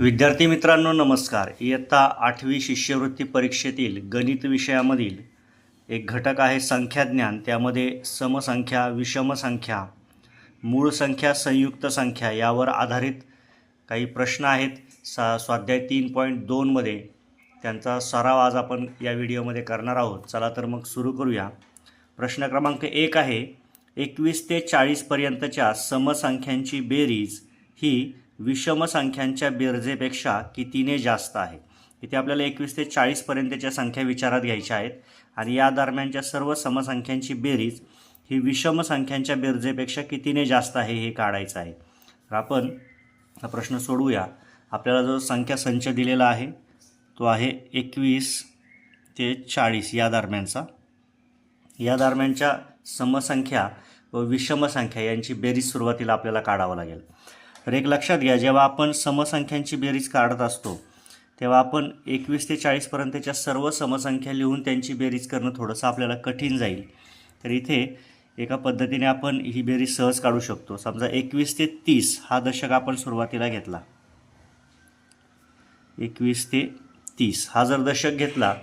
विद्यार्थी मित्रांनो नमस्कार. इयत्ता आठवी शिष्यवृत्ती परीक्षेतील गणित विषयामधील एक घटक आहे संख्याज्ञान. त्यामध्ये समसंख्या विषमसंख्या मूळ संख्या संयुक्त संख्या यावर आधारित काही प्रश्न आहेत. सा स्वाध्याय तीन पॉईंट दोनमध्ये त्यांचा सराव आज आपण या व्हिडिओमध्ये करणार आहोत. चला तर मग सुरू करूया. प्रश्न क्रमांक एक आहे एकवीस ते चाळीसपर्यंतच्या समसंख्यांची बेरीज ही विषम संख्यांच्या बेरजेपेक्षा कितीने जास्त आहे? इथे आपल्याला एकवीस ते चाळीसपर्यंतच्या संख्या विचारात घ्यायच्या आहेत. आणि या दरम्यानच्या सर्व समसंख्यांची बेरीज ही विषम संख्यांच्या बेरजेपेक्षा कितीने जास्त आहे हे काढायचं आहे. तर आपण हा प्रश्न सोडवूया. आपल्याला जो संख्या संच दिलेला आहे तो आहे एकवीस ते चाळीस या दरम्यानचा. या दरम्यानच्या समसंख्या व विषमसंख्या यांची बेरीज सुरुवातीला आपल्याला काढावं लागेल. तर एक लक्षात घ्या जेव्हा आपण समसंख्यांची बेरीज काढत असतो तेव्हा आपण एकवीस ते चाळीसपर्यंतच्या सर्व समसंख्या लिहून त्यांची बेरीज करणं थोडंसं आपल्याला कठीण जाईल. तर इथे एका पद्धतीने आपण ही बेरीज सहज काढू शकतो. समजा एकवीस ते तीस हा दशक आपण सुरुवातीला घेतला. एकवीस ते तीस हा जर दशक घेतला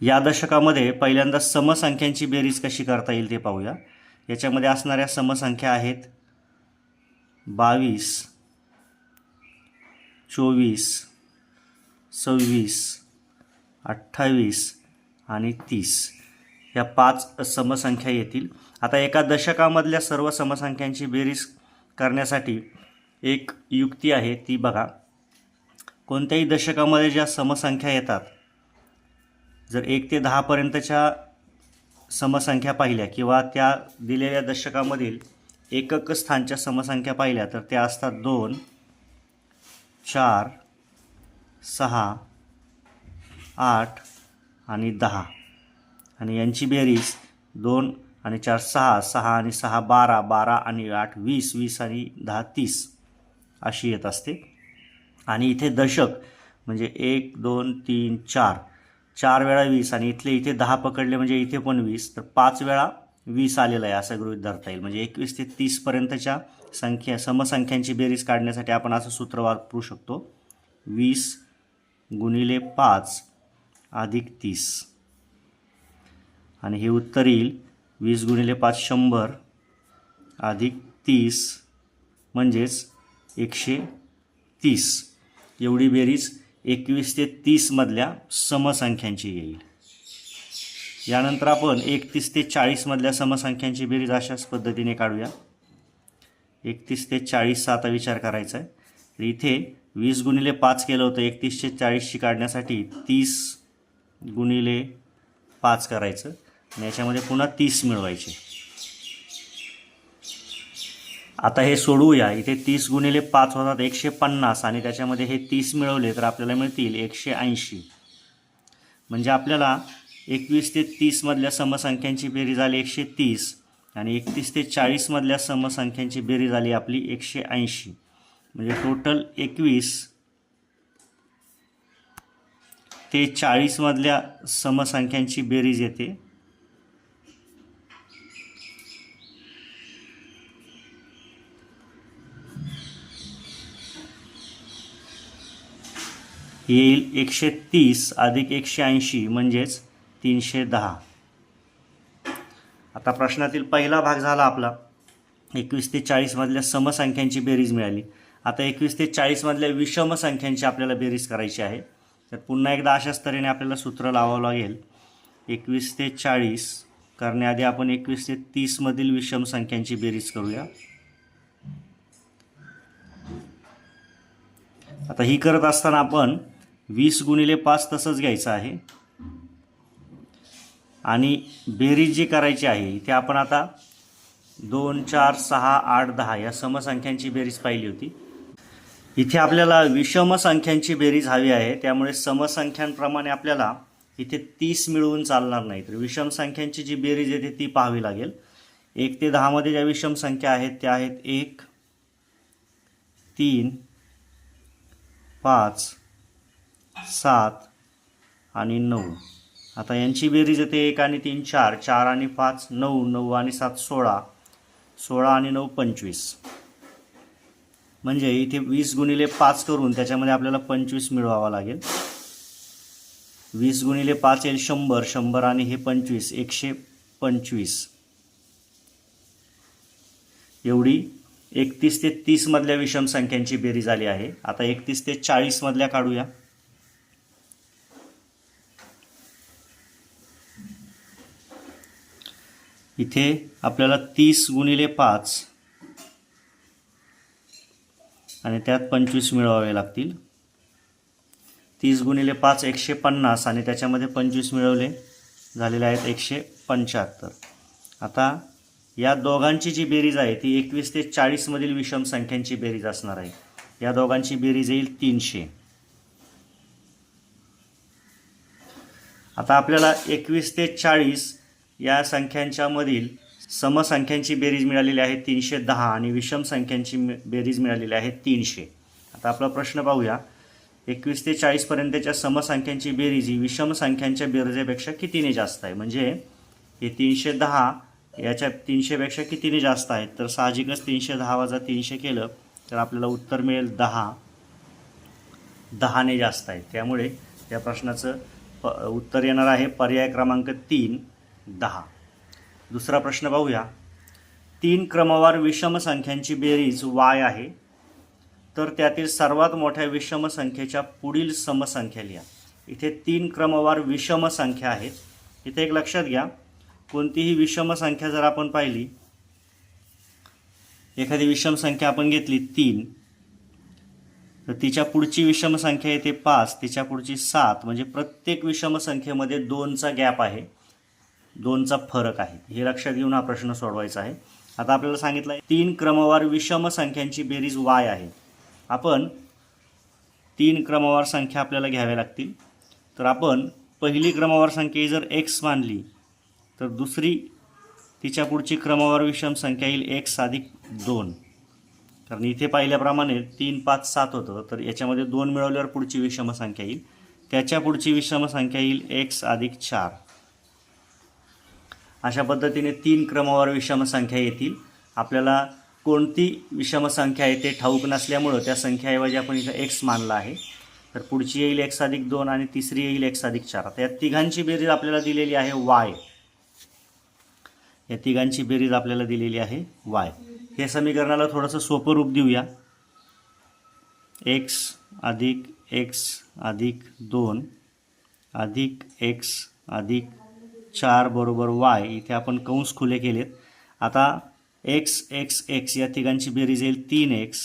या दशकामध्ये पहिल्यांदा समसंख्यांची बेरीज कशी करता येईल ते पाहूया. याच्यामध्ये असणाऱ्या समसंख्या आहेत बावीस चोवीस सव्वीस अठ्ठावीस आणि तीस. या पाच समसंख्या येतील. आता एका दशकामधल्या सर्व समसंख्यांची बेरीज करण्यासाठी एक युक्ती आहे ती बघा. कोणत्याही दशकामध्ये ज्या समसंख्या येतात जर एक ते दहापर्यंतच्या समसंख्या पाहिल्या किंवा त्या दिलेल्या दशकामधील एकक स्थानच्या समसंख्या पाहिल्या तर त्या असतात दोन. चार सहा आठ आणि दहा. आणि यांची बेरीज दोन आणि चार सहा सहा आणि सहा बारा बारा आणि आठ वीस वीस आणि दहा तीस अशी येत असते. आणि इथे दशक म्हणजे एक दोन तीन चार. चार वेळा वीस आणि इथले इथे दहा पकडले म्हणजे इथे पण वीस. तर पाच वेळा वीस आलेलं आहे असं गृहीत धरता येईल. म्हणजे एकवीस ते तीसपर्यंतच्या संख्या समसंख्यांची बेरीज काढण्यासाठी आपण असं सूत्र वापरू शकतो. वीस गुणिले पाच अधिक तीस. आणि हे उत्तर येईल. वीस गुणिले पाच शंभर अधिक तीस म्हणजेच एकशे तीस. एवढी बेरीज एकवीस ते तीसमधल्या समसंख्यांची येईल. यानंतर आपण एकतीस ते चाळीसमधल्या समसंख्यांची बेरीज अशाच पद्धतीने काढूया. एकतीस ते चाळीसचा आता विचार करायचा आहे तर इथे वीस गुणिले पाच केलं होतं एकतीसशे चाळीसशी काढण्यासाठी तीस गुणिले पाच करायचं. आणि याच्यामध्ये पुन्हा तीस मिळवायचे. आता हे सोडवूया. इथे तीस गुणिले पाच होतात एकशे पन्नास आणि त्याच्यामध्ये हे तीस मिळवले तर आपल्याला मिळतील एकशे ऐंशी. म्हणजे आपल्याला एकवीस ते तीसमधल्या समसंख्यांची बेरीज आली एकशे तीस आणि एकतीस ते चाळीसमधल्या समसंख्यांची बेरीज आली आपली एकशे ऐंशी. म्हणजे टोटल एकवीस ते चाळीसमधल्या समसंख्यांची बेरीज येते. येईल एकशे तीस अधिक एकशे ऐंशी म्हणजेच तीनशे दहा. आता प्रश्नातील पहिला भाग झाला आपला. एकवीस ते चाळीसमधल्या समसंख्यांची बेरीज मिळाली. आता एकवीस ते चाळीसमधल्या विषम संख्यांची आपल्याला बेरीज करायची आहे. तर पुन्हा एकदा अशाच तऱ्हेने आपल्याला सूत्र लावावं लागेल. एकवीस ते चाळीस करण्याआधी आपण एकवीस ते तीसमधील विषम संख्यांची बेरीज करूया. आता ही करत असताना आपण वीस गुणिले पाच तसंच घ्यायचं आहे. आणि बेरीज जी करायची आहे इथे आपण आता दोन चार सहा आठ दहा या समसंख्यांची बेरीज पाहिली होती. इथे आपल्याला विषम संख्यांची बेरीज हवी आहे त्यामुळे समसंख्यांप्रमाणे आपल्याला इथे तीस मिळवून चालणार नाही. तर विषम संख्यांची जी बेरीज येते ती पाहावी लागेल. एक ते दहामध्ये ज्या विषम संख्या आहेत त्या आहेत एक तीन पाच सात आणि नऊ. आता यांची बेरीज येते एक आणि तीन चार. चार आणि पाच नऊ. नऊ आणि सात सोळा. सोळा आणि नऊ पंचवीस. म्हणजे इथे वीस गुणिले पाच करून त्याच्यामध्ये आपल्याला पंचवीस मिळवावा लागेल. वीस गुणिले पाच येईल शंभर. शंभर आणि हे पंचवीस. एकशे पंचवीस. एवढी एकतीस ते तीसमधल्या विषम संख्यांची बेरीज आली आहे. आता एकतीस ते चाळीसमधल्या काढूया. इथे आपल्याला तीस गुणिले पाच आणि त्यात पंचवीस मिळवावे लागतील. तीस गुणिले पाच एकशे पन्नास आणि त्याच्यामध्ये पंचवीस मिळवले. झालेले आहेत एकशे पंच्याहत्तर. आता या दोघांची जी बेरीज आहे ती एकवीस ते चाळीसमधील विषम संख्यांची बेरीज असणार आहे. या दोघांची बेरीज येईल तीनशे. आता आपल्याला एकवीस ते चाळीस या संख्यांच्यामधील समसंख्यांची बेरीज मिळालेली आहे तीनशे दहा आणि विषम संख्यांची बेरीज मिळालेली आहे तीनशे. आता आपला प्रश्न पाहूया. एकवीस ते चाळीसपर्यंतच्या समसंख्यांची बेरीज ही विषम संख्यांच्या बेरजेपेक्षा कितीने जास्त आहे? म्हणजे हे तीनशे दहा याच्या तीनशेपेक्षा कितीने जास्त आहेत तर साहजिकच तीनशे दहा वजा तीनशे केलं तर आपल्याला उत्तर मिळेल दहा. दहाने जास्त आहे. त्यामुळे या प्रश्नाचं प उत्तर येणार आहे. पर्याय क्रमांक तीन. दहा. दुसरा प्रश्न पाहूया तीन क्रमवार विषम संख्यांची बेरीज वाय आहे. तर त्यातील सर्वात मोठ्या विषम संख्येच्या पुढील समसंख्या लिहा. इथे तीन क्रमवार विषम संख्या आहेत. इथे एक लक्षात घ्या. कोणतीही विषम संख्या जर आपण पाहिली एखादी विषम संख्या आपण घेतली तीन तर तिच्या पुढची विषम संख्या येते पाच तिच्या पुढची सात म्हणजे प्रत्येक विषम संख्येमध्ये दोनचा गॅप आहे. दोनचा फरक आहे. हे लक्षात घेऊन हा प्रश्न सोडवायचा आहे. आता आपल्याला सांगितलं आहे तीन क्रमवार विषम संख्यांची बेरीज वाय आहे. आपण तीन क्रमवार संख्या आपल्याला घ्याव्या लागतील. तर आपण पहिली क्रमवार संख्या ही जर एक्स मानली तर दुसरी तिच्या पुढची क्रमवार विषम संख्या येईल एक्स अधिक दोन. कारण इथे पाहिल्याप्रमाणे तीन पाच सात होतं तर याच्यामध्ये दोन मिळवल्यावर पुढची विषम संख्या येईल. त्याच्या पुढची विषम संख्या येईल एक्स अधिक चार. अशा पद्धतीने तीन क्रमवार विषमसंख्या येतील. आपल्याला कोणती विषमसंख्या आहे ते ठाऊक नसल्यामुळं त्या संख्याऐवजी आपण इथं एक्स मानला आहे. तर पुढची येईल एक्स अधिक दोन आणि तिसरी येईल एक्स अधिक चार. आता या तिघांची बेरीज आपल्याला दिलेली आहे वाय या तिघांची बेरीज आपल्याला दिलेली आहे वाय हे समीकरणाला थोडंसं सोपं रूप देऊया. एक्स अधिक एक्स अधिक दोन अधिक एक्स अधिक चार बरोबर वाय इथे आपण कंस खुले केलेत. आता एक्स एक्स एक्स या तिघांची बेरीज येईल. तीन एक्स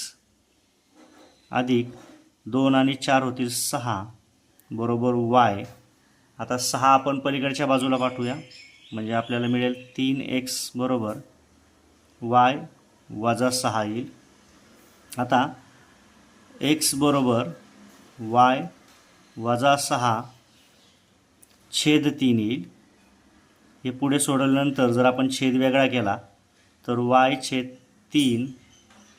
अधिक दोन आणि चार होतील सहा. बरोबर वाय. आता सहा आपण पलीकडच्या बाजूला पाठवूया. म्हणजे आपल्याला मिळेल तीन एक्स बरोबर वाय वजा सहा येईल. आता एक्स बरोबर वाय वजा सहा छेद तीन येईल. हे पुढे सोडवल्यानंतर जर आपण छेद वेगळा केला तर वाय छेद तीन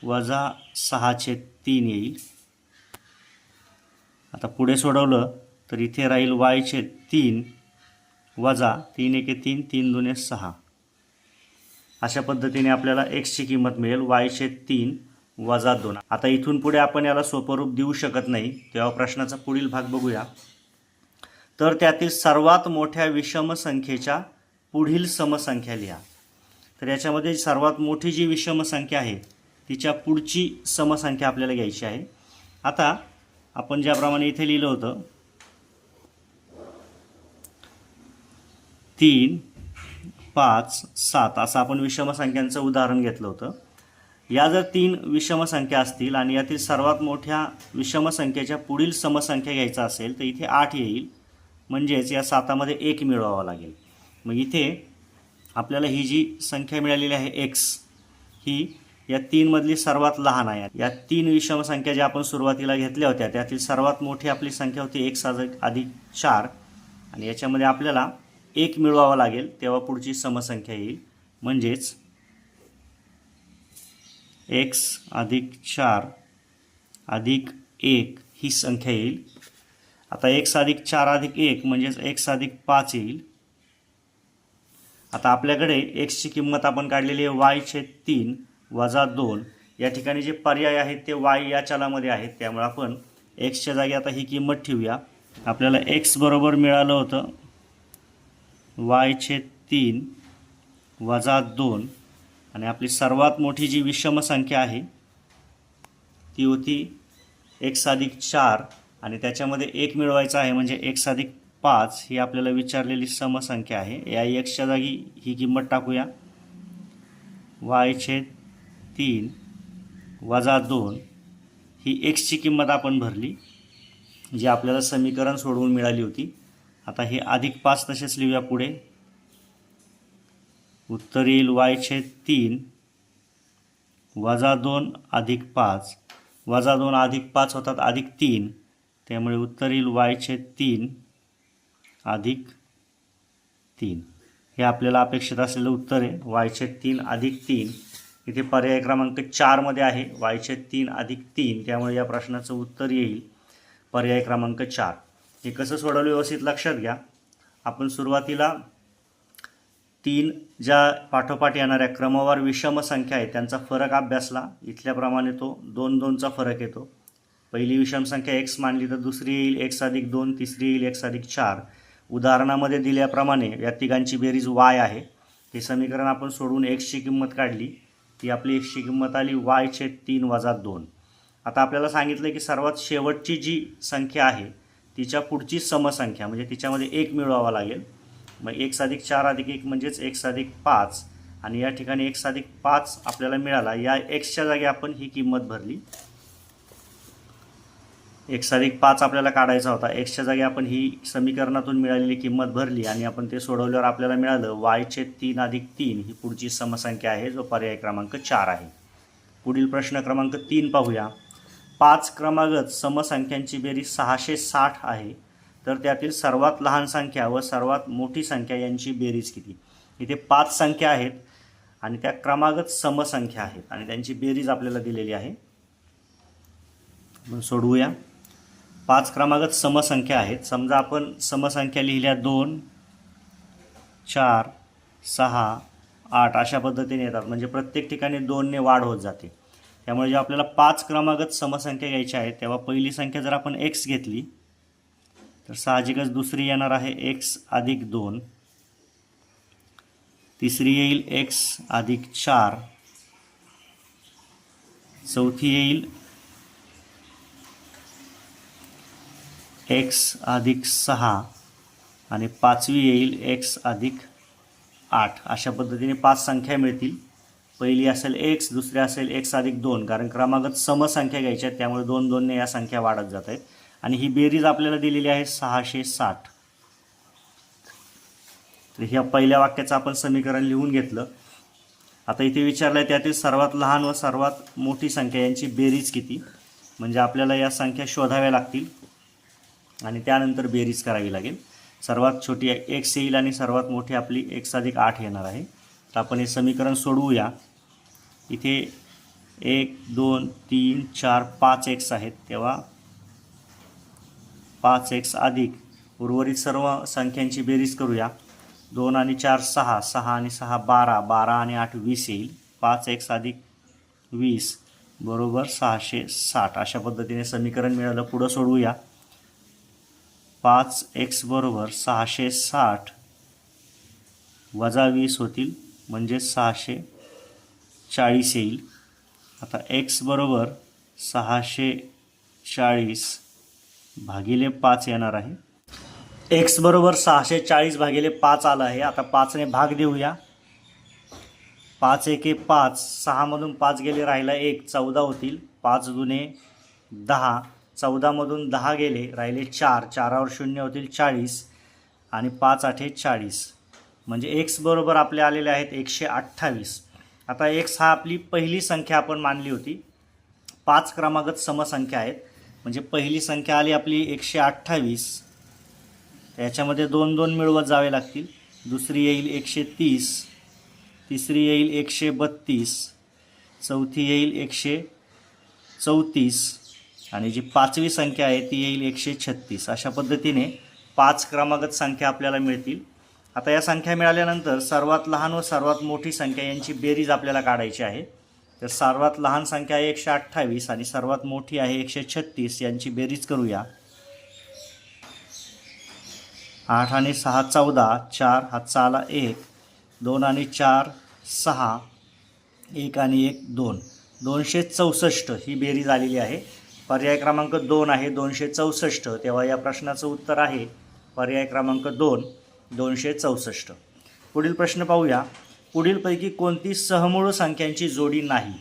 वजा सहा छेद तीन येईल. आता पुढे सोडवलं तर इथे राहील वाय छेद तीन वजा तीन एके तीन तीन दुने सहा. अशा पद्धतीने आपल्याला एक्सची किंमत मिळेल वाय छेद तीन वजा दोन. आता इथून पुढे आपण याला सोपं रूप देऊ शकत नाही तेव्हा प्रश्नाचा पुढील भाग बघूया. तर त्यातील सर्वात मोठ्या विषम संख्येच्या पुढील समसंख्या लिहा. तर याच्यामध्ये सर्वात मोठी जी विषम संख्या आहे तिच्या पुढची समसंख्या आपल्याला घ्यायची आहे. आता आपण ज्याप्रमाणे इथे लिहिलं होतं तीन पाच सात असं आपण विषमसंख्यांचं उदाहरण घेतलं होतं. या जर तीन विषमसंख्या असतील आणि यातील सर्वात मोठ्या विषमसंख्येच्या पुढील समसंख्या घ्यायचा असेल तर इथे आठ येईल. म्हणजेच या सातामध्ये एक मिळवावा लागेल. मग इथे आपल्याला ही जी संख्या मिळालेली आहे एक्स ही या तीनमधली सर्वात लहान आहे. या तीन विषम संख्या ज्या आपण सुरुवातीला घेतल्या होत्या त्यातील सर्वात मोठी आपली संख्या होती एक्स अधिक अधिक चार. आणि याच्यामध्ये आपल्याला एक मिळवावा लागेल तेव्हा पुढची समसंख्या येईल. म्हणजेच एक्स अधिक चार अधिक एक ही संख्या येईल. आता एक्स अधिक चार अधिक एक म्हणजेच एक्स अधिक पाच येईल. आता आपल्याकडे एक्सची किंमत आपण काढलेली आहे वाय छेद तीन वजा दोन. या ठिकाणी जे पर्याय आहेत ते वाय या चलामध्ये आहेत. त्यामुळे आपण एक्सच्या जागी आता ही किंमत ठेवूया. आपल्याला एक्स बरोबर मिळालं होतं वाय छेद तीन वजा दोन. आणि आपली सर्वात मोठी जी विषम संख्या आहे ती होती एक्स अधिक चार. आणि त्याच्यामध्ये एक मिळवायचा आहे म्हणजे एक्स अधिक पाच ही आपल्याला विचारलेली समसंख्या आहे. या एक्सच्या जागी ही किंमत टाकूया. वाय छेद तीन वजा दोन ही एक्सची किंमत आपण भरली जी आपल्याला समीकरण सोडवून मिळाली होती. आता हे अधिक पाच तसेच लिहूया पुढे. उत्तर येईल छेद तीन वजा दोन अधिक पाच. वजा दोन अधिक पाच होतात अधिक तीन. त्यामुळे उत्तर येईल वायचे तीन अधिक तीन. हे आपल्याला अपेक्षित असलेलं उत्तर आहे. वायचे तीन अधिक तीन. इथे पर्याय क्रमांक चारमध्ये आहे. वायचे तीन अधिक तीन. त्यामुळे या प्रश्नाचं उत्तर येईल पर्याय क्रमांक चार. हे कसं सोडवलं व्यवस्थित लक्षात घ्या. आपण सुरुवातीला तीन ज्या पाठोपाठ येणाऱ्या क्रमवार विषम संख्या आहे त्यांचा फरक अभ्यासला. इथल्याप्रमाणे तो दोन दोनचा फरक येतो. पहिली विषम संख्या एक्स मानली तर दुसरी येईल एक्स अधिक दोन तिसरी येईल एक्स अधिक चार. उदाहरणामध्ये दिल्याप्रमाणे या तिघांची बेरीज वाय आहे. हे समीकरण आपण सोडून एक्सची किंमत काढली. ती आपली एक्सची किंमत आली वायचे तीन वजा दोन. आता आपल्याला सांगितलं की सर्वात शेवटची जी संख्या आहे तिच्या पुढची समसंख्या म्हणजे तिच्यामध्ये एक मिळवावा लागेल. मग एक अधिक चार अधिक एक म्हणजेच एक अधिक पाच. आणि या ठिकाणी एक अधिक पाच आपल्याला मिळाला. या एक्सच्या जागी आपण ही किंमत भरली. एक्स अधिक पाच आपल्याला काढायचा होता. एक्सच्या जागी आपण ही समीकरणातून मिळालेली किंमत भरली आणि आपण ते सोडवल्यावर आपल्याला मिळालं वायचे तीन अधिक तीन ही पुढची समसंख्या आहे जो पर्याय क्रमांक चार आहे. पुढील प्रश्न क्रमांक तीन पाहूया. पाच क्रमागत समसंख्यांची बेरीज सहाशे साठ आहे. तर त्यातील सर्वात लहान संख्या व सर्वात मोठी संख्या यांची बेरीज किती? इथे पाच संख्या आहेत आणि त्या क्रमागत समसंख्या आहेत आणि त्यांची बेरीज आपल्याला दिलेली आहे. सोडवूया. पाच क्रमागत समसंख्या आहेत. समजा आपण समसंख्या लिहिल्या दोन चार सहा आठ अशा पद्धतीने येतात. म्हणजे प्रत्येक ठिकाणी दोनने वाढ होत जाते. त्यामुळे जेव्हा आपल्याला पाच क्रमागत समसंख्या घ्यायच्या आहेत तेव्हा पहिली संख्या जर आपण एक्स घेतली तर साहजिकच दुसरी येणार आहे एक्स अधिक दोन. तिसरी येईल एक्स अधिक चार. चौथी येईल एक्स अधिक सहा आणि पाचवी येईल एक्स अधिक आठ. अशा पद्धतीने पाच संख्या मिळतील. पहिली असेल एक्स दुसरी असेल एक्स अधिक दोन. कारण क्रमागत समसंख्या घ्यायच्या आहेत त्यामुळे दोन दोनने या संख्या वाढत जात आहेत. आणि ही बेरीज आपल्याला दिलेली आहे सहाशे साठ. तर ह्या पहिल्या वाक्याचं आपण समीकरण लिहून घेतलं. आता इथे विचारलं आहे त्यातील सर्वात लहान व सर्वात मोठी संख्या यांची बेरीज किती? म्हणजे आपल्याला या संख्या शोधाव्या लागतील. आणि त्यानंतर बेरीज करावी लागेल. सर्वात छोटी एक्स येईल आणि सर्वात मोठी आपली एक्स अधिक आठ येणार आहे. तर आपण हे समीकरण सोडवूया. इथे एक दोन तीन चार पाच एक्स आहेत. तेव्हा पाच एक्स अधिक उर्वरित सर्व संख्यांची बेरीज करूया. दोन आणि चार सहा. सहा आणि सहा बारा. बारा आणि आठ वीस येईल. पाच एक्स अधिक वीस बरोबर सहाशे साठ. अशा पद्धतीने समीकरण मिळालं. पुढं सोडवूया. पाच एक्स बरोबर सहाशे साठ वजा वीस होतील म्हणजे सहाशे चाळीस येईल. आता एक्स बरोबर सहाशे चाळीस भागिले पाच येणार आहे. एक्स बरोबर सहाशे चाळीस भागिले पाच आलं आहे. आता पाचने भाग देऊया. पाच एके पाच सहामधून पाच गेले राहिला एक चौदा होतील. पाच दुने दहा. चौदामधून दहा गेले राहिले चार चारावर शून्य होतील चाळीस आणि पाच आठे चाळीस. म्हणजे एक्स बरोबर आपले आलेले आहेत एकशे अठ्ठावीस. आता एक्स हा आपली पहिली संख्या आपण मानली होती. पाच क्रमागत समसंख्या आहेत. म्हणजे पहिली संख्या आली आपली एकशे अठ्ठावीस. याच्यामध्ये दोन दोन मिळवत जावे लागतील. दुसरी येईल एकशे तीस. तिसरी येईल एकशे बत्तीस. चौथी येईल एकशे चौतीस. आणि जी पाचवी संख्या आहे ती येईल एकशे छत्तीस. अशा पद्धतीने पाच क्रमागत संख्या आपल्याला मिळतील. आता या संख्या मिळाल्यानंतर सर्वात लहान व सर्वात मोठी संख्या यांची बेरीज आपल्याला काढायची आहे. तर सर्वात लहान संख्या आहे एकशे अठ्ठावीस आणि सर्वात मोठी आहे एकशे छत्तीस. यांची बेरीज करूया. आठ आणि सहा चौदा चार हा चाला एक दोन आणि चार सहा एक आणि एक दोन. दोनशे चौसष्ट ही बेरीज आलेली आहे. पर्याय क्रमांक दोन आहे दोनशे चौसष्ट. तेव्हा या प्रश्नाचं उत्तर आहे पर्याय क्रमांक दोन दोनशे चौसष्ट. पुढील प्रश्न पाहूया. पुढीलपैकी कोणती सहमूळ संख्यांची जोडी नाही?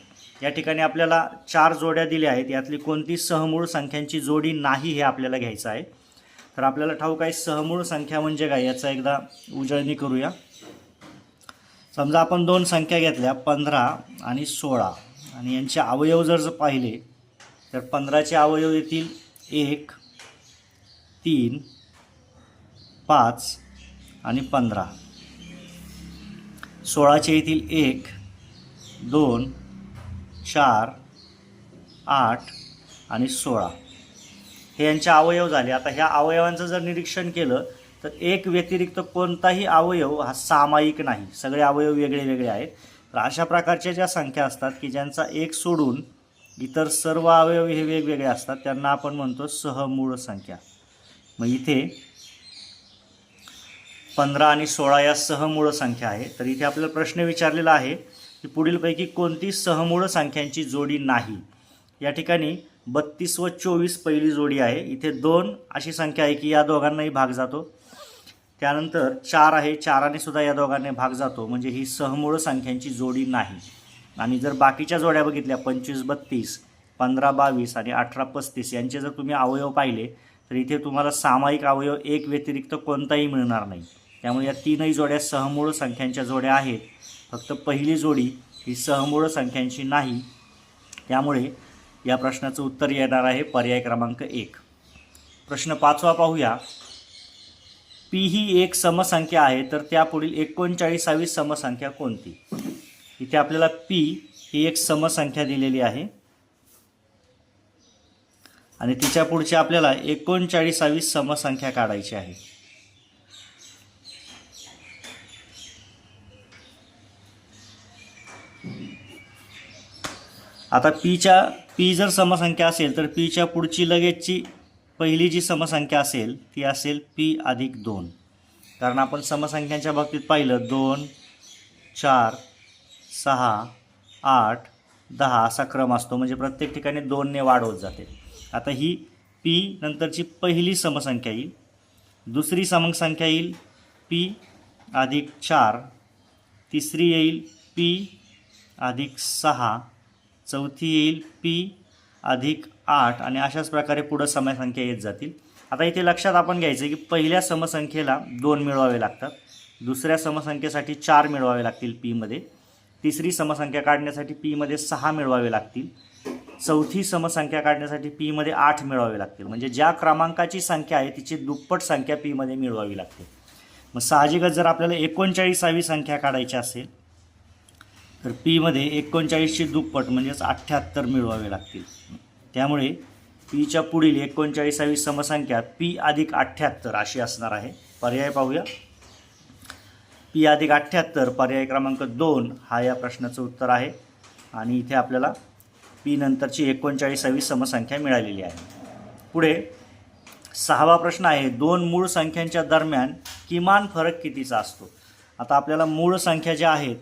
या ठिकाणी आपल्याला चार जोड्या दिल्या आहेत. यातली कोणती सहमूळ संख्यांची जोडी नाही हे आपल्याला घ्यायचं आहे. तर आपल्याला ठाऊक आहे सहमूळ संख्या म्हणजे काय? याचा एकदा उजळणी करूया. समजा आपण दोन संख्या घेतल्या पंधरा आणि सोळा. आणि यांचे अवयव जर जर पाहिले तर पंधराचे अवयव येतील. एक तीन पाच आणि पंधरा. सोळाचे येतील एक दोन चार आठ आणि सोळा. हे यांचे अवयव झाले. आता ह्या अवयवांचं जर निरीक्षण केलं तर एक व्यतिरिक्त कोणताही अवयव हा सामायिक नाही. सगळे अवयव वेगळे वेगळे आहेत. तर अशा प्रकारच्या ज्या संख्या असतात की ज्यांचा एक सोडून इतर सर्व अवयव हे वेगवेगळे असतात त्यांना आपण म्हणतो सहमूळ संख्या. मग इथे पंधरा आणि सोळा या सहमूळ संख्या आहे. तर इथे आपल्याला प्रश्न विचारलेला आहे की पुढीलपैकी कोणती सहमूळ संख्यांची जोडी नाही? या ठिकाणी बत्तीस व चोवीस पहिली जोडी आहे. इथे दोन अशी संख्या आहे की या दोघांनाही भाग जातो. त्यानंतर चार आहे चाराने सुद्धा या दोघांनी भाग जातो. म्हणजे ही सहमूळ संख्यांची जोडी नाही. आणि जर बाकीच्या जोड्या बघितल्या पंचवीस बत्तीस पंधरा बावीस आणि अठरा पस्तीस यांचे जर तुम्ही अवयव पाहिले तर इथे तुम्हाला सामायिक अवयव एक व्यतिरिक्त कोणताही मिळणार नाही. त्यामुळे या तीनही जोड्या सहमूळ संख्यांच्या जोड्या आहेत. फक्त पहिली जोडी ही सहमूळ संख्यांची नाही. त्यामुळे या प्रश्नाचं उत्तर येणार आहे पर्याय क्रमांक एक. प्रश्न पाचवा पाहूया. पी ही एक समसंख्या आहे तर त्यापुढील एकोणचाळीसावी समसंख्या कोणती? इथे आपल्याला पी ही एक समसंख्या दिलेली आहे. आणि तिच्या पुढची आपल्याला एकोणचाळीसावी समसंख्या काढायची आहे. आता पीच्या पी जर समसंख्या असेल तर पीच्या पुढची लगेचची पहिली जी समसंख्या असेल ती असेल पी अधिक दोन. कारण आपण समसंख्यांच्या बाबतीत पाहिलं दोन चार सहा आठ दहा असा क्रम असतो. म्हणजे प्रत्येक ठिकाणी दोनने वाढ होत जाते. आता ही पी नंतरची पहिली समसंख्या येईल. दुसरी समसंख्या येईल. पी अधिक चार. तिसरी येईल. पी अधिक सहा. चौथी येईल. पी अधिक आठ. आणि अशाच प्रकारे पुढं समसंख्या येत जातील. आता इथे लक्षात आपण घ्यायचं आहे की पहिल्या समसंख्येला दोन मिळवावे लागतात. दुसऱ्या समसंख्येसाठी चार मिळवावे लागतील पीमध्ये. तिसरी समसंख्या काढण्यासाठी पीमध्ये सहा मिळवावे लागतील. चौथी समसंख्या काढण्यासाठी पीमध्ये आठ मिळवावे लागतील. म्हणजे ज्या क्रमांकाची संख्या आहे तिची दुप्पट संख्या पीमध्ये मिळवावी लागते. मग साहजिकच जर आपल्याला एकोणचाळीसावी संख्या काढायची असेल तर पीमध्ये एकोणचाळीसची दुप्पट म्हणजेच अठ्ठ्याहत्तर मिळवावे लागतील. त्यामुळे पीच्या पुढील एकोणचाळीसावी समसंख्या पी अधिक अठ्ठ्याहत्तर अशी असणार आहे. पर्याय पाहूया. पी अधिक अठ्ठ्याहत्तर पर्याय क्रमांक दोन हा या प्रश्नाचं उत्तर आहे. आणि इथे आपल्याला पी नंतरची एकोणचाळीसावी समसंख्या मिळालेली आहे. पुढे सहावा प्रश्न आहे दोन मूळ संख्यांच्या दरम्यान किमान फरक कितीचा असतो? आता आपल्याला मूळ संख्या ज्या आहेत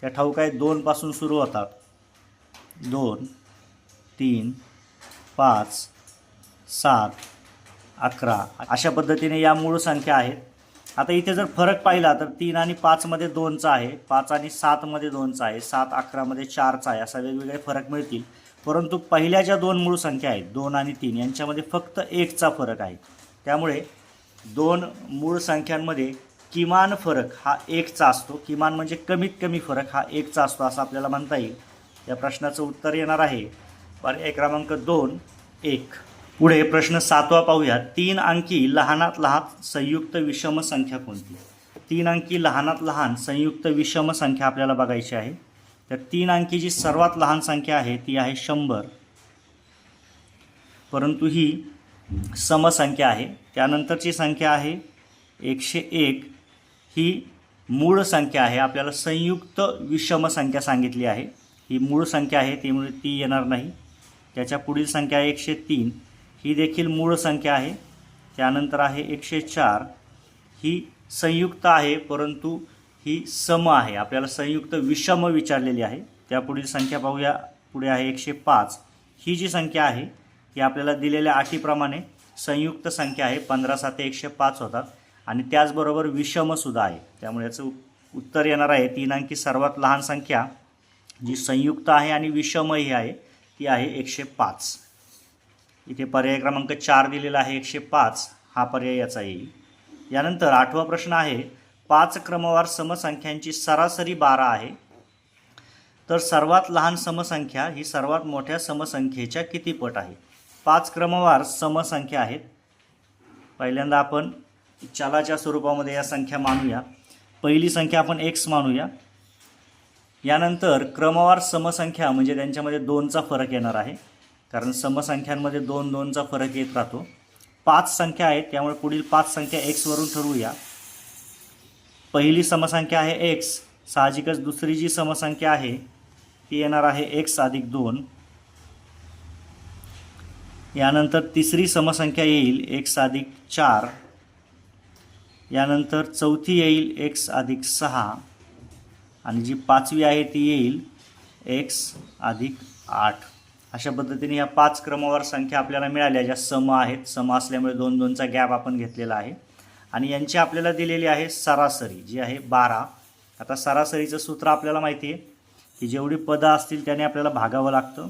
त्या ठाऊक आहे दोनपासून सुरू होतात. दोन तीन पाच सात अकरा. अशा पद्धतीने या मूळ संख्या आहेत. आता इथे जर फरक पाहिला तर तीन आणि पाचमध्ये दोनचा आहे पाच आणि सातमध्ये दोनचा आहे सात अकरामध्ये चारचा आहे असा वेगवेगळे फरक मिळतील. परंतु पहिल्या ज्या दोन मूळ संख्या आहेत दोन आणि तीन. यांच्यामध्ये फक्त एकचा फरक आहे. त्यामुळे दोन मूळ संख्यांमध्ये किमान फरक हा एकचा असतो. किमान म्हणजे कमीत कमी फरक हा एकचा असतो असं आपल्याला म्हणता येईल. या प्रश्नाचं उत्तर येणार आहे. पर्याय क्रमांक दोन एक. पुढे प्रश्न सातवा पाहूया. तीन अंकी लहानात लहान संयुक्त विषम संख्या कोणती? तीन अंकी लहानात लहान संयुक्त विषम संख्या आपल्याला बघायची आहे. तर तीन अंकी जी सर्वात लहान संख्या आहे ती आहे शंभर. परंतु ही समसंख्या आहे. त्यानंतरची संख्या आहे एकशे एक. ही मूळ संख्या आहे. आपल्याला संयुक्त विषम संख्या सांगितली आहे. ही मूळ संख्या आहे त्यामुळे ती येणार नाही. त्याच्या पुढील संख्या आहे एकशे तीन. ही देखील मूळ संख्या आहे. त्यानंतर आहे एकशे चार. ही संयुक्त आहे परंतु ही सम आहे. आपल्याला संयुक्त विषम विचारलेली आहे. त्या पुढील संख्या पाहूया. पुढे आहे एकशे पाच. ही जी संख्या आहे ही आपल्याला दिलेल्या अटीप्रमाणे संयुक्त संख्या आहे. पंधरा सात एकशे पाच होतात. आणि त्याचबरोबर विषमसुद्धा आहे. त्यामुळे याचं उत्तर येणार आहे. तीन अंकी सर्वात लहान संख्या जी संयुक्त आहे आणि विषमही आहे ती आहे एकशे पाच. इथे पर्याय क्रमांक चार दिलेला आहे एकशे पाच. हा पर्याय याचा येईल. यानंतर आठवा प्रश्न आहे पाच क्रमवार समसंख्यांची सरासरी बारा आहे. तर सर्वात लहान समसंख्या ही सर्वात मोठ्या समसंख्येच्या किती पट आहे? पाच क्रमवार समसंख्या आहेत. पहिल्यांदा आपण चलाच्या स्वरूपामध्ये या संख्या मानूया. पहिली संख्या आपण एक्स मानूया. यानंतर क्रमवार समसंख्या म्हणजे त्यांच्यामध्ये दोनचा फरक येणार आहे. कारण समसंख्यांमध्ये दोन दोनचा फरक येत राहतो. पाच संख्या आहेत त्यामुळे पुढील पाच संख्या एक्सवरून ठरवूया. पहिली समसंख्या आहे एक्स साहजिकच दुसरी जी समसंख्या आहे ती येणार आहे एक्स अधिक दोन. यानंतर तिसरी समसंख्या येईल एक्स अधिक चार. यानंतर चौथी येईल एक्स अधिक सहा. आणि जी पाचवी आहे ती येईल एक्स अधिक आठ. अशा पद्धतीने या पाच क्रमवार संख्या आपल्याला मिळाल्या ज्या सम आहेत. सम असल्यामुळे दोन दोनचा गॅप आपण घेतलेला आहे. आणि यांची आपल्याला दिलेली आहे सरासरी जी आहे बारा. आता सरासरीचं सूत्र आपल्याला माहिती आहे की जेवढी पदं असतील त्याने आपल्याला भागावं लागतं.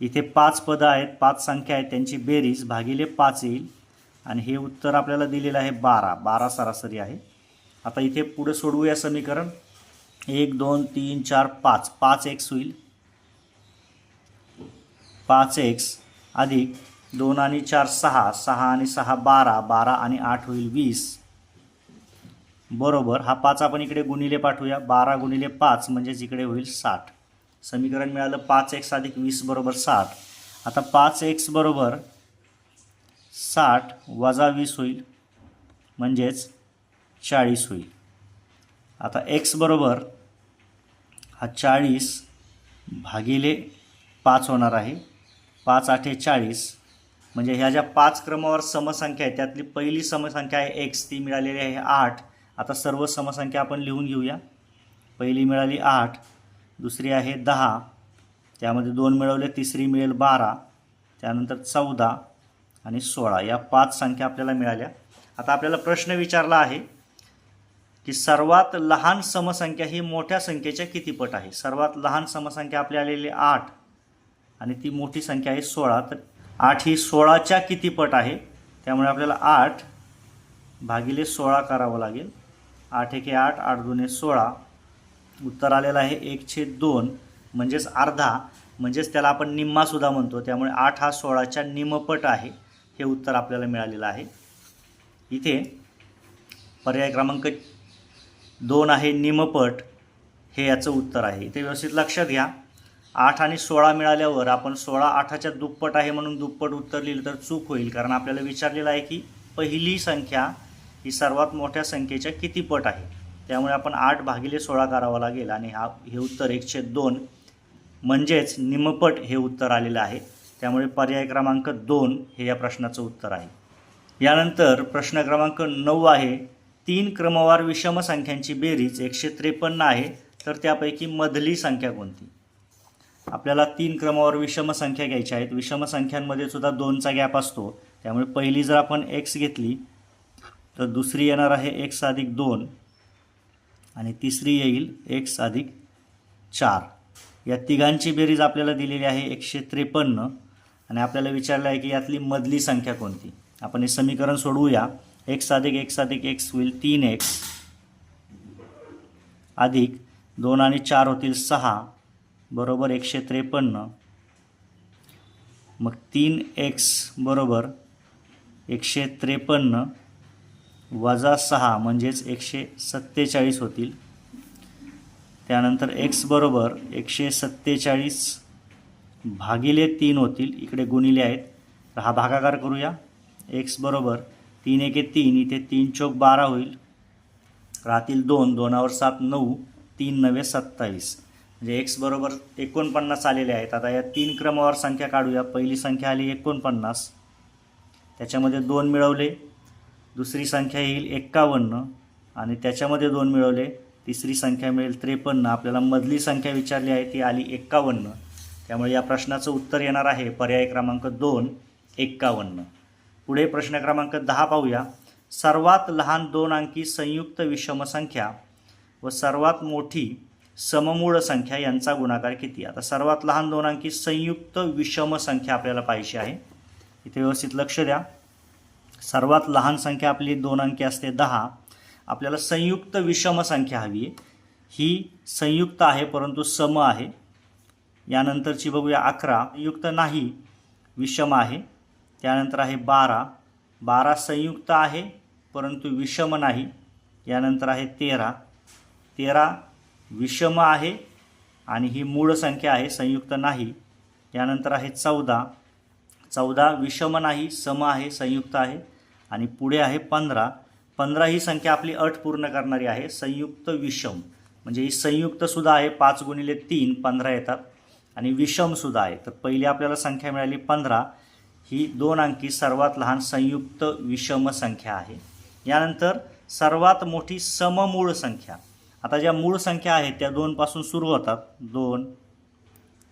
इथे पाच पदं आहेत पाच संख्या आहेत त्यांची बेरीज भागिले पाच येईल. आणि हे उत्तर आपल्याला दिलेलं आहे बारा. बारा सरासरी आहे. आता इथे पुढे सोडवूया समीकरण. एक दोन तीन चार पाच. पाच एक्स होईल. पाच एक्स अधिक दोन आणि चार सहा सहा आणि सहा बारा बारा आणि आठ होईल वीस. बरोबर हा पाच आपण इकडे गुणिले पाठवूया. बारा गुणिले पाच म्हणजेच इकडे होईल साठ. समीकरण मिळालं पाच एक्स अधिक वीस बरोबर साठ. आता पाच एक्स बरोबर साठ वजा वीस होईल म्हणजेच चाळीस होईल. आता एक्स बरोबर हा चाळीस भागिले पाच होणार आहे. पाच आठ चाळीस. म्हणजे ह्या ज्या पाच क्रमावर समसंख्या आहे त्यातली पहिली समसंख्या आहे एक्स ती मिळालेली आहे आठ. आता सर्व समसंख्या आपण लिहून घेऊया. पहिली मिळाली आठ दुसरी आहे दहा. त्यामध्ये दोन मिळवले तिसरी मिळेल बारा. त्यानंतर चौदा आणि सोळा. या पाच संख्या आपल्याला मिळाल्या. आता आपल्याला प्रश्न विचारला आहे की सर्वात लहान समसंख्या ही मोठ्या संख्येच्या किती पट आहे? सर्वात लहान समसंख्या आपल्या आलेली आठ. आणि ती मोठी संख्या आहे सोळा. तर आठ ही सोळाच्या किती पट आहे? त्यामुळे आपल्याला आठ भागिले सोळा करावं लागेल. आठ एके आठ आठ दोने सोळा. उत्तर आलेलं आहे एकशे दोन. म्हणजेच अर्धा. म्हणजेच त्याला आपण निम्मासुद्धा म्हणतो. त्यामुळे आठ हा सोळाच्या निमपट आहे. हे उत्तर आपल्याला मिळालेलं आहे. इथे पर्याय क्रमांक दोन आहे निमपट हे याचं उत्तर आहे. इथे व्यवस्थित लक्षात घ्या. आठ आणि सोळा मिळाल्यावर आपण सोळा आठाच्या दुप्पट आहे म्हणून दुप्पट उत्तर लिहिलं तर चूक होईल. कारण आपल्याला विचारलेलं आहे की पहिली संख्या ही सर्वात मोठ्या संख्येच्या किती पट आहे? त्यामुळे आपण आठ भागिले सोळा करावा लागेल आणि हा हे उत्तर एकशे दोन म्हणजेच निमपट हे उत्तर आलेलं आहे. त्यामुळे पर्याय क्रमांक दोन हे या प्रश्नाचं उत्तर आहे. यानंतर प्रश्न क्रमांक नऊ आहे. तीन क्रमवार विषम संख्यांची बेरीज एकशे त्रेपन्न आहे. तर त्यापैकी मधली संख्या कोणती? आपल्याला तीन क्रमावर विषम संख्या घ्यायच्या आहेत. विषम संख्यांमध्ये सुद्धा दोनचा गॅप असतो. त्यामुळे पहिली जर आपण एक्स घेतली तर दुसरी येणार आहे एक्स अधिक दोन आणि तिसरी येईल एक्स अधिक चार. या तिघांची बेरीज आपल्याला दिलेली आहे एकशे त्रेपन्न आणि आपल्याला विचारलं आहे की यातली मधली संख्या कोणती? आपण हे समीकरण सोडवूया. एक्स अधिक एक्स अधिक एक्स होईल तीन एक्स अधिक दोन आणि चार होतील सहा. बरोबर एकशे त्रेपन्न. मग तीन एक्स बरोबर एकशे त्रेपन्न वजा सहा म्हणजेच एकशे सत्तेचाळीस होतील. त्यानंतर एक्स बरोबर एकशे सत्तेचाळीस भागिले तीन होतील. इकडे गुणिले आहेत. तर हा भागाकार करूया. एक्स बरोबर तीन एके तीन इथे तीन चौक बारा होईल. राहतील दोन दोनावर सात नऊ तीन नवे सत्तावीस. म्हणजे एक्स बरोबर एकोणपन्नास आलेले आहेत. आता या तीन क्रमावर संख्या काढूया. पहिली संख्या आली एकोणपन्नास. त्याच्यामध्ये दोन मिळवले. दुसरी संख्या येईल एक्कावन्न. आणि त्याच्यामध्ये दोन मिळवले. तिसरी संख्या मिळेल त्रेपन्न. आपल्याला मधली संख्या विचारली आहे ती आली एक्कावन्न. त्यामुळे या प्रश्नाचं उत्तर येणार आहे. पर्याय क्रमांक दोन एक्कावन्न. पुढे प्रश्न क्रमांक दहा पाहूया. सर्वात लहान दोन अंकी संयुक्त विषमसंख्या व सर्वात मोठी सममूळ संख्या यांचा गुणाकार किती? आता सर्वात लहान दोन अंकी संयुक्त विषम संख्या आपल्याला पाहिजे आहे. इथे व्यवस्थित लक्ष द्या. सर्वात लहान संख्या आपली दोन अंकी असते दहा. आपल्याला संयुक्त विषम संख्या हवी आहे. ही संयुक्त आहे परंतु सम आहे. यानंतरची बघूया अकरा. संयुक्त नाही विषम आहे. त्यानंतर आहे बारा. बारा संयुक्त आहे परंतु विषम नाही. यानंतर आहे तेरा. तेरा विषम आहे आणि ही मूळ संख्या आहे संयुक्त नाही. यानंतर आहे चौदा. चौदा विषम नाही सम आहे संयुक्त आहे आणि पुढे आहे पंधरा. पंधरा ही संख्या आपली अट पूर्ण करणारी आहे संयुक्त विषम. म्हणजे ही संयुक्तसुद्धा आहे पाच गुणिले तीन पंधरा येतात. आणि विषमसुद्धा आहे. तर पहिली आपल्याला संख्या मिळाली पंधरा. ही दोन अंकी सर्वात लहान संयुक्त विषम संख्या आहे. यानंतर सर्वात मोठी सममूळ संख्या. आता ज्या मूळ संख्या आहेत त्या दोनपासून सुरू होतात. दोन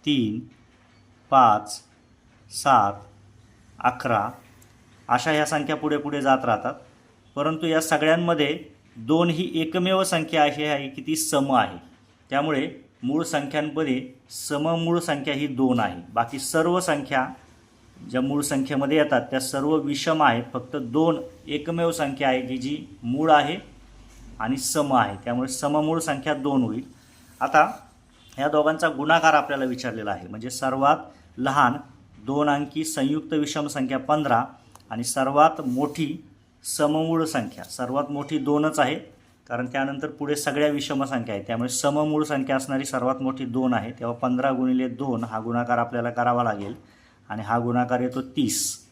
तीन पाच सात अकरा. अशा ह्या संख्या पुढे पुढे जात राहतात. परंतु या सगळ्यांमध्ये दोन ही एकमेव संख्या अशी आहे की ती सम आहे. त्यामुळे मूळ संख्यांमध्ये सममूळ संख्या ही दोन आहे. बाकी सर्व संख्या ज्या मूळ संख्येमध्ये येतात त्या सर्व विषम आहेत. फक्त दोन एकमेव संख्या आहे की जी मूळ आहे. आणि सम आहे. त्यामुळे सममूळ संख्या दोन होईल. आता ह्या दोघांचा गुणाकार आपल्याला विचारलेला आहे. म्हणजे सर्वात लहान दोन अंकी संयुक्त विषम संख्या पंधरा आणि सर्वात मोठी सममूळ संख्या. सर्वात मोठी दोनच आहे. कारण त्यानंतर पुढे सगळ्या विषम संख्या आहेत. त्यामुळे सममूळ संख्या असणारी सर्वात मोठी दोन आहे. तेव्हा पंधरा गुणिले दोन हा गुणाकार आपल्याला करावा लागेल. आणि हा गुणाकार येतो तीस.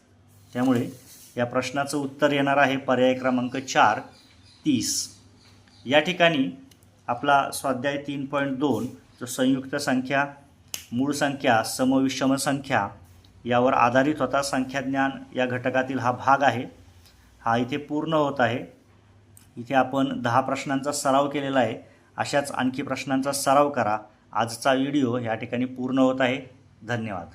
त्यामुळे या प्रश्नाचं उत्तर येणार आहे पर्याय क्रमांक चार तीस. या ठिकाणी आपला स्वाध्याय तीन पॉईंट दोन जो संयुक्त संख्या मूळ संख्या समविषम संख्या यावर आधारित होता संख्याज्ञान या घटकातील हा भाग आहे. हा इथे पूर्ण होत आहे. इथे आपण दहा प्रश्नांचा सराव केलेला आहे. अशाच आणखी प्रश्नांचा सराव करा. आजचा व्हिडिओ या ठिकाणी पूर्ण होत आहे. धन्यवाद.